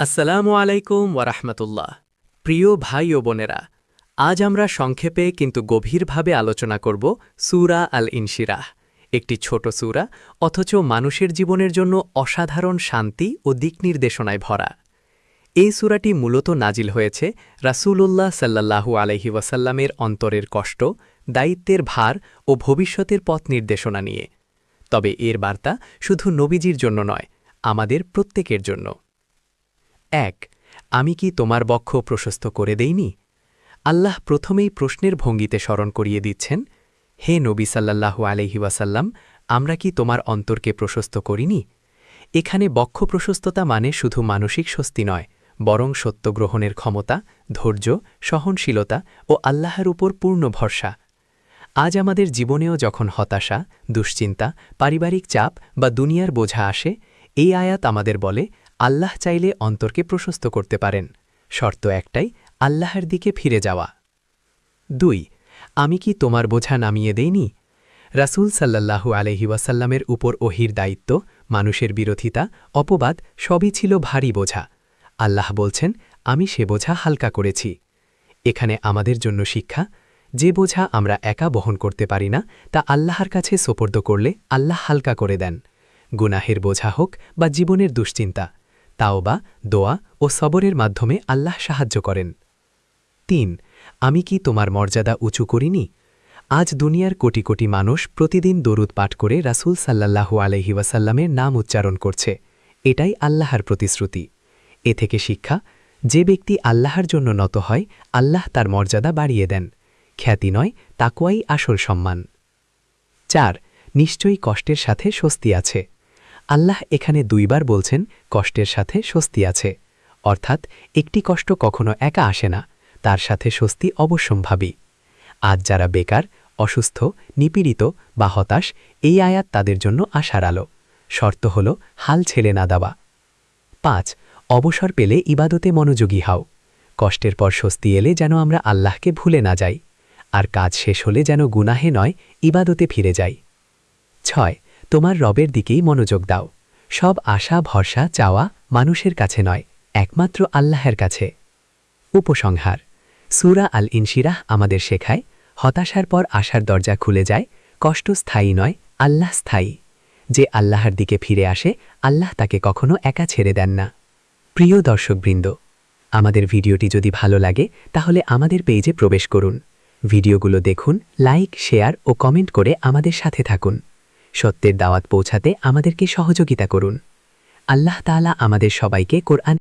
আসসালামু আলাইকুম ওয়ারাহমাতুল্লাহ। প্রিয় ভাই ও বোনেরা, আজ আমরা সংক্ষেপে কিন্তু গভীরভাবে আলোচনা করব সুরা আল ইনশিরাহ একটি ছোট সুরা, অথচ মানুষের জীবনের জন্য অসাধারণ শান্তি ও দিকনির্দেশনায় ভরা। এই সুরাটি মূলত নাজিল হয়েছে রাসূলুল্লাহ সাল্লাল্লাহু আলহি ওয়াসাল্লামের অন্তরের কষ্ট, দায়িত্বের ভার ও ভবিষ্যতের পথ নির্দেশনা নিয়ে। তবে এর বার্তা শুধু নবীজির জন্য নয়, আমাদের প্রত্যেকের জন্য। এক, আমি কি তোমার বক্ষ প্রশস্ত করে দেইনি? আল্লাহ প্রথমেই প্রশ্নের ভঙ্গিতে স্মরণ করিয়ে দিচ্ছেন, হে নবী সাল্লাল্লাহু আলহি ওয়াসাল্লাম, আমরা কি তোমার অন্তরকে প্রশস্ত করিনি? এখানে বক্ষ প্রশস্ততা মানে শুধু মানসিক স্বস্তি নয়, বরং সত্য গ্রহণের ক্ষমতা, ধৈর্য, সহনশীলতা ও আল্লাহর উপর পূর্ণ ভরসা। আজ আমাদের জীবনেও যখন হতাশা, দুশ্চিন্তা, পারিবারিক চাপ বা দুনিয়ার বোঝা আসে, এই আয়াত আমাদের বলে আল্লাহ চাইলে অন্তরকে প্রশস্ত করতে পারেন। শর্ত একটাই, আল্লাহর দিকে ফিরে যাওয়া। দুই, আমি কি তোমার বোঝা নামিয়ে দেইনি? রাসূল সাল্লাল্লাহু আলহি ওয়াসাল্লামের উপর ওহির দায়িত্ব, মানুষের বিরোধিতা, অপবাদ সবই ছিল ভারী বোঝা। আল্লাহ বলছেন, আমি সে বোঝা হালকা করেছি। এখানে আমাদের জন্য শিক্ষা, যে বোঝা আমরা একা বহন করতে পারি না, তা আল্লাহর কাছে সোপর্দ করলে আল্লাহ হালকা করে দেন। গুনাহের বোঝা হোক বা জীবনের দুশ্চিন্তা তাওবা, দোয়া ও সবরের মাধ্যমে আল্লাহ সাহায্য করেন। তিন, আমি কি তোমার মর্যাদা উঁচু করিনি? আজ দুনিয়ার কোটি কোটি মানুষ প্রতিদিন দরুদ পাঠ করে রাসূল সাল্লাল্লাহু আলহি ওয়াসাল্লামের নাম উচ্চারণ করছে। এটাই আল্লাহর প্রতিশ্রুতি। এ থেকে শিক্ষা, যে ব্যক্তি আল্লাহর জন্য নত হয়, আল্লাহ তার মর্যাদা বাড়িয়ে দেন। খ্যাতি নয়, তাকুয়াই আসল সম্মান। চার, নিশ্চয়ই কষ্টের সাথে স্বস্তি আছে। আল্লাহ এখানে দুইবার বলছেন, কষ্টের সাথে স্বস্তি আছে। অর্থাৎ, একটি কষ্ট কখনো একা আসে না, তার সাথে স্বস্তি অবশ্যম্ভাবী। আজ যারা বেকার, অসুস্থ, নিপীড়িত বা হতাশ, এই আয়াত তাদের জন্য আশার আলো। শর্ত হল, হাল ছেড়ে না দেওয়া। পাঁচ, অবসর পেলে ইবাদতে মনোযোগী হও। কষ্টের পর স্বস্তি এলে যেন আমরা আল্লাহকে ভুলে না যাই। আর কাজ শেষ হলে যেন গুনাহে নয়, ইবাদতে ফিরে যাই। ছয় তোমার রবের দিকেই মনোযোগ দাও। সব আশা, ভরসা, চাওয়া মানুষের কাছে নয়, একমাত্র আল্লাহের কাছে। উপসংহার, সুরা আল ইনশিরাহ আমাদের শেখায়, হতাশার পর আশার দরজা খুলে যায়, কষ্ট স্থায়ী নয়, আল্লাহ স্থায়ী। যে আল্লাহর দিকে ফিরে আসে, আল্লাহ তাকে কখনো একা ছেড়ে দেন না। প্রিয় দর্শকবৃন্দ, আমাদের ভিডিওটি যদি ভালো লাগে, তাহলে আমাদের পেজে প্রবেশ করুন। ভিডিওগুলো দেখুন, লাইক, শেয়ার ও কমেন্ট করে আমাদের সাথে থাকুন। সত্যের দাওয়াত পৌঁছাতে আমাদেরকে সহযোগিতা করুন। আল্লাহ তালা আমাদের সবাইকে কোরআন